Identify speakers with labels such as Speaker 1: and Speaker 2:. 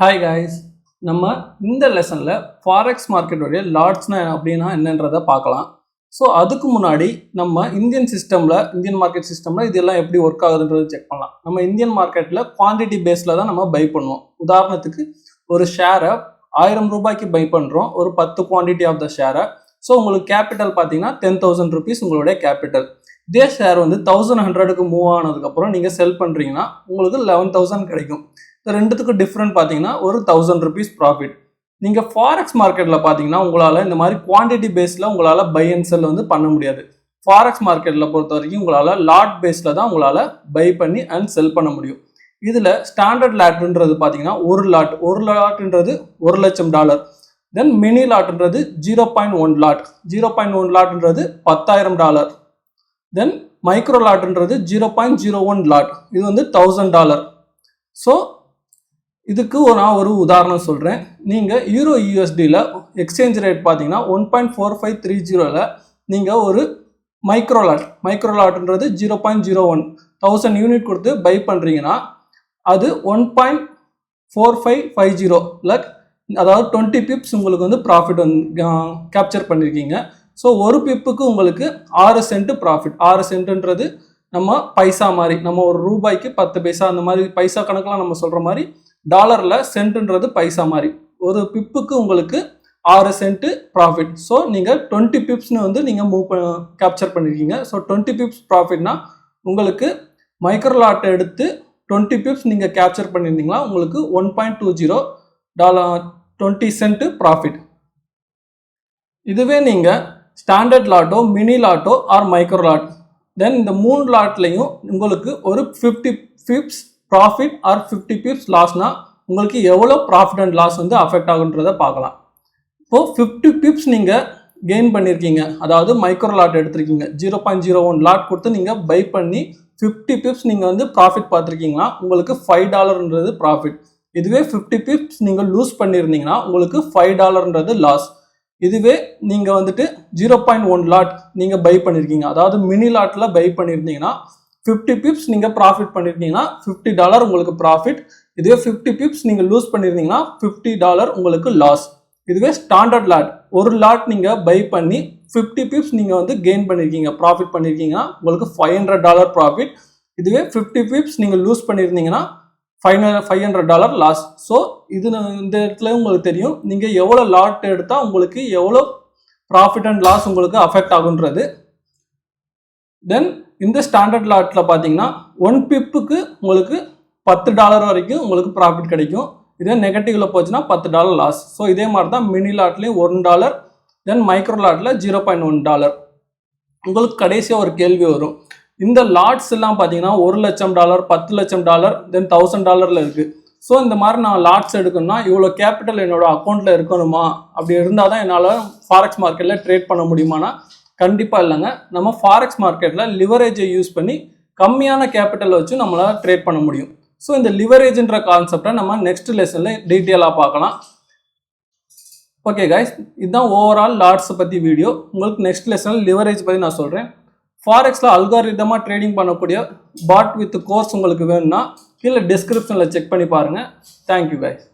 Speaker 1: Hi guys நம்ம இந்த லெசனில் ஃபாரெக்ஸ் மார்க்கெட்டுடைய லாட்ஸ்னா அப்படின்னா என்னன்றதை பார்க்கலாம். ஸோ அதுக்கு முன்னாடி நம்ம இந்தியன் சிஸ்டமில் இந்தியன் மார்க்கெட் சிஸ்டமில் இதெல்லாம் எப்படி ஒர்க் ஆகுதுன்றது செக் பண்ணலாம். நம்ம இந்தியன் மார்க்கெட்டில் குவான்டிட்டி பேஸில் தான் நம்ம பை பண்ணுவோம். உதாரணத்துக்கு ஒரு ஷேரை ஆயிரம் ரூபாய்க்கு பை பண்ணுறோம் ஒரு பத்து குவான்டிட்டி ஆஃப் த ஷேரை ஸோ உங்களுக்கு கேபிட்டல் பார்த்தீங்கன்னா டென் தௌசண்ட் ருபீஸ் உங்களுடைய கேபிட்டல் இதே ஷேர் வந்து தௌசண்ட் ஹண்ட்ரடுக்கு மூவ் ஆனதுக்கப்புறம் நீங்கள் செல் பண்ணுறீங்கன்னா உங்களுக்கு லெவன் தௌசண்ட் கிடைக்கும். இந்த ரெண்டுத்துக்கும் டிஃப்ரெண்ட் பார்த்தீங்கன்னா ஒரு தௌசண்ட் ருபீஸ் ப்ராஃபிட் நீங்கள் ஃபாரெக்ஸ் மார்க்கெட்டில் பார்த்தீங்கன்னா உங்களால் இந்த மாதிரி குவான்டிட்டி பேஸில் உங்களால் பை அண்ட் செல் வந்து பண்ண முடியாது. ஃபாரெக்ஸ் மார்க்கெட்டில் பொறுத்த வரைக்கும் உங்களால் லாட் பேஸில் தான் உங்களால் பை பண்ணி அண்ட் செல் பண்ண முடியும். இதில் ஸ்டாண்டர்ட் லாட்ன்றது பார்த்தீங்கன்னா ஒரு லாட் ஒரு லாட்ன்றது ஒரு லட்சம் dollar then mini லாட்ன்றது zero point one lot zero point one லாட்ன்றது பத்தாயிரம் dollar then micro லாட்ன்றது zero point zero one lot இது வந்து தௌசண்ட் டாலர் ஸோ இதுக்கு ஒரு நான் ஒரு உதாரணம் சொல்கிறேன் நீங்கள் யூரோ யூஎஸ்டியில் எக்ஸ்சேஞ்ச் ரேட் பார்த்தீங்கன்னா one point four five three ஜீரோவில் நீங்கள் ஒரு micro மைக்ரோலாட்ன்றது micro zero point zero one thousand unit கொடுத்து பை பண்ணுறீங்கன்னா அது one point four five five ஜீரோவில் அதாவது டுவெண்ட்டி பிப்ஸ் உங்களுக்கு வந்து ப்ராஃபிட் வந்து கேப்சர் பண்ணியிருக்கீங்க ஸோ ஒரு பிப்புக்கு உங்களுக்கு ஆறு சென்ட் ப்ராஃபிட் ஆறு சென்ட்டுன்றது நம்ம பைசா மாதிரி நம்ம ஒரு ரூபாய்க்கு பத்து பைசா அந்த மாதிரி பைசா கணக்கெலாம் நம்ம சொல்கிற மாதிரி டாலரில் சென்ட்டுன்றது பைசா மாதிரி. ஒரு பிப்புக்கு உங்களுக்கு ஆறு சென்ட்டு ப்ராஃபிட் ஸோ நீங்கள் டுவெண்ட்டி பிப்ஸ்னு வந்து நீங்கள் மூவ் கேப்சர் பண்ணியிருக்கீங்க ஸோ டுவெண்ட்டி பிப்ஸ் ப்ராஃபிட்னா உங்களுக்கு மைக்ரோலாட் எடுத்து டுவெண்ட்டி பிப்ஸ் நீங்கள் கேப்சர் பண்ணியிருந்தீங்கன்னா உங்களுக்கு one point two zero dollar twenty cent profit இதுவே நீங்கள் ஸ்டாண்டர்ட் லாட்டோ மினி லாட்டோ ஆர் மைக்ரோ லாட் தென் இந்த மூணு லாட்லையும் உங்களுக்கு ஒரு fifty pips profit or fifty pips லாஸ்னால் உங்களுக்கு எவ்வளோ ப்ராஃபிட் அண்ட் லாஸ் வந்து அஃபெக்ட் ஆகுன்றதை பார்க்கலாம். இப்போது ஃபிஃப்டி பிப்ஸ் நீங்கள் கெயின் பண்ணியிருக்கீங்க அதாவது மைக்ரோ லாட் எடுத்திருக்கீங்க. Zero point zero one lot கொடுத்து நீங்கள் பை பண்ணி ஃபிஃப்டி பிப்ஸ் நீங்கள் வந்து ப்ராஃபிட் பார்த்துருக்கீங்கன்னா உங்களுக்கு ஃபைவ் டாலர்ன்றது ப்ராஃபிட் இதுவே ஃபிஃப்டி பிப்ஸ் நீங்கள் லூஸ் பண்ணியிருந்தீங்கன்னா உங்களுக்கு ஃபைவ் டாலர்ன்றது லாஸ் இதுவே நீங்கள் வந்துட்டு ஜீரோ பாயிண்ட் ஒன் லாட் நீங்கள் பை பண்ணியிருக்கீங்க அதாவது மினி லாட்டில் பை பண்ணியிருந்தீங்கன்னா ஃபிஃப்டி பிப்ஸ் நீங்கள் ப்ராஃபிட் பண்ணியிருந்தீங்கன்னா ஃபிஃப்டி டாலர் உங்களுக்கு ப்ராஃபிட் இதுவே ஃபிஃப்டி பிப்ஸ் நீங்கள் லூஸ் பண்ணியிருந்தீங்கன்னா ஃபிஃப்டி டாலர் உங்களுக்கு லாஸ் இதுவே ஸ்டாண்டர்ட் லாட் ஒரு லாட் நீங்கள் பை பண்ணி ஃபிஃப்டி பிப்ஸ் நீங்கள் வந்து கெயின் பண்ணியிருக்கீங்க ப்ராஃபிட் பண்ணியிருக்கீங்கன்னா உங்களுக்கு ஃபைவ் ஹண்ட்ரட் டாலர் ப்ராஃபிட் இதுவே ஃபிஃப்டி பிப்ஸ் நீங்கள் லூஸ் பண்ணியிருந்தீங்கன்னா five five hundred dollar loss so இது இந்த இடத்துல உங்களுக்கு தெரியும். நீங்கள் எவ்வளோ லாட் எடுத்தால் உங்களுக்கு எவ்வளோ ப்ராஃபிட் அண்ட் லாஸ் உங்களுக்கு அஃபெக்ட் ஆகுன்றது. தென் இந்த ஸ்டாண்டர்ட் லாட்டில் பார்த்தீங்கன்னா ஒன் பிப்புக்கு உங்களுக்கு பத்து டாலர் வரைக்கும் உங்களுக்கு ப்ராஃபிட் கிடைக்கும். இதே நெகட்டிவில் போச்சுன்னா பத்து டாலர் லாஸ் ஸோ இதே மாதிரி தான் மினி லாட்லேயும் ஒன் டாலர் தென் மைக்ரோ லாட்டில் ஜீரோ பாயிண்ட் ஒன் டாலர் உங்களுக்கு கடைசியாக ஒரு கேள்வி வரும். இந்த லாட்ஸ் எல்லாம் பார்த்தீங்கன்னா ஒரு லட்சம் டாலர் பத்து லட்சம் டாலர் தென் தௌசண்ட் டாலரில் இருக்குது ஸோ இந்த மாதிரி நான் லாட்ஸ் எடுக்கணும்னா இவ்வளோ கேபிட்டல் என்னோட அக்கௌண்ட்டில் இருக்கணுமா? அப்படி இருந்தால் தான் என்னால் ஃபாரெக்ஸ் மார்க்கெட்டில் ட்ரேட் பண்ண முடியுமானா? கண்டிப்பாக இல்லைங்க. நம்ம ஃபாரெக்ஸ் மார்க்கெட்டில் லிவரேஜை யூஸ் பண்ணி கம்மியான கேபிட்டல் வச்சு நம்மளால் ட்ரேட் பண்ண முடியும். ஸோ இந்த லிவரேஜ்ன்ற கான்செப்டை நம்ம நெக்ஸ்ட் லெசனில் டீட்டெயிலாக பார்க்கலாம். ஓகே கைஸ் இதுதான் ஓவரால் லாட்ஸை பற்றி வீடியோ உங்களுக்கு நெக்ஸ்ட் லெசனில் லிவரேஜ் பற்றி நான் சொல்கிறேன் ஃபாரெக்ஸில் அல்காரிதமாக ட்ரேடிங் பண்ணக்கூடிய பாட் வித் கோர்ஸ் உங்களுக்கு வேணும்னா கீழே டிஸ்கிரிப்ஷனில் செக் பண்ணி பாருங்கள் தேங்க்யூ கைஸ்